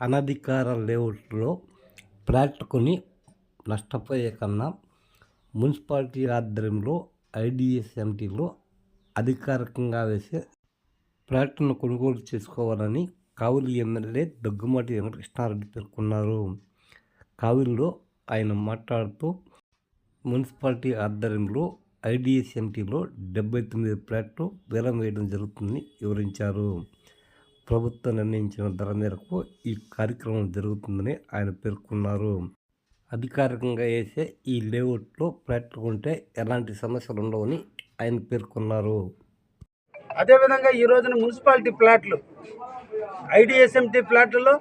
అనధికార లేఅవుట్లో ఫ్లాట్ కొని నష్టపోయే కన్నా మున్సిపాలిటీ ఆధ్వర్యంలో ఐడిఎస్ఎంటీలో అధికారికంగా వేసే ప్లాట్ను కొనుగోలు చేసుకోవాలని కావలి ఎమ్మెల్యే దగ్గుమాటి వెంకటకృష్ణారెడ్డి పేర్కొన్నారు. కావులిలో ఆయన మాట్లాడుతూ మున్సిపాలిటీ ఆధ్వర్యంలో ఐడిఎస్ఎంటీలో డెబ్బై తొమ్మిది ప్లాట్లు వేలం వేయడం జరుగుతుందని వివరించారు. ప్రభుత్వం నిర్ణయించిన ధర మేరకు ఈ కార్యక్రమం జరుగుతుందని ఆయన పేర్కొన్నారు. అధికారికంగా వేసే ఈ లేఅవుట్లో ఫ్లాట్లు ఉంటే ఎలాంటి సమస్యలు ఉండవని ఆయన పేర్కొన్నారు. అదేవిధంగా ఈ రోజున మున్సిపాలిటీ ప్లాట్లు ఐడిఎస్ఎంటీ ప్లాట్లలో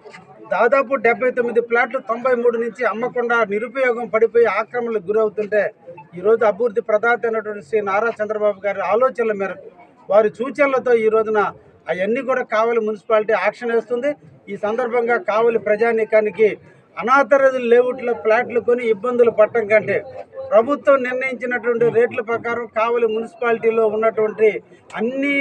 దాదాపు డెబ్బై తొమ్మిది ప్లాట్లు తొంభై మూడు నుంచి అమ్మకుండా నిరుపయోగం పడిపోయి ఆక్రమణలకు గురవుతుంటే ఈరోజు అభివృద్ధి ప్రదాత అయినటువంటి శ్రీ నారా చంద్రబాబు గారి ఆలోచనల మేరకు వారి సూచనలతో ఈ రోజున అవన్నీ కూడా కావలి మున్సిపాలిటీ యాక్షన్ వేస్తుంది. ఈ సందర్భంగా కావలి ప్రజానీకానికి అనాథరైజ్ లేఅవుట్లో ఫ్లాట్లు కొని ఇబ్బందులు పట్టడం కంటే ప్రభుత్వం నిర్ణయించినటువంటి రేట్ల ప్రకారం కావలి మున్సిపాలిటీలో ఉన్నటువంటి అన్ని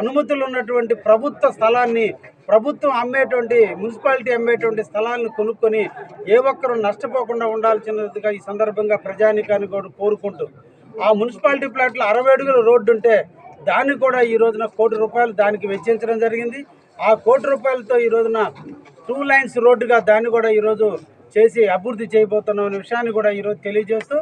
అనుమతులు ఉన్నటువంటి ప్రభుత్వ స్థలాన్ని ప్రభుత్వం అమ్మేటువంటి మున్సిపాలిటీ అమ్మేటువంటి స్థలాలను కొనుక్కొని ఏ ఒక్కరూ నష్టపోకుండా ఉండాల్సినదిగా ఈ సందర్భంగా ప్రజానీకాన్ని కూడా కోరుకుంటూ ఆ మున్సిపాలిటీ ప్లాట్లో అరవై అడుగుల రోడ్డు ఉంటే దాన్ని కూడా ఈ రోజున కోటి రూపాయలు దానికి వెచ్చించడం జరిగింది. ఆ కోటి రూపాయలతో ఈ రోజున టూ లైన్స్ రోడ్డుగా దాన్ని కూడా ఈరోజు చేసి అభివృద్ధి చేయబోతున్నాం అనే విషయాన్ని కూడా ఈరోజు తెలియజేస్తూ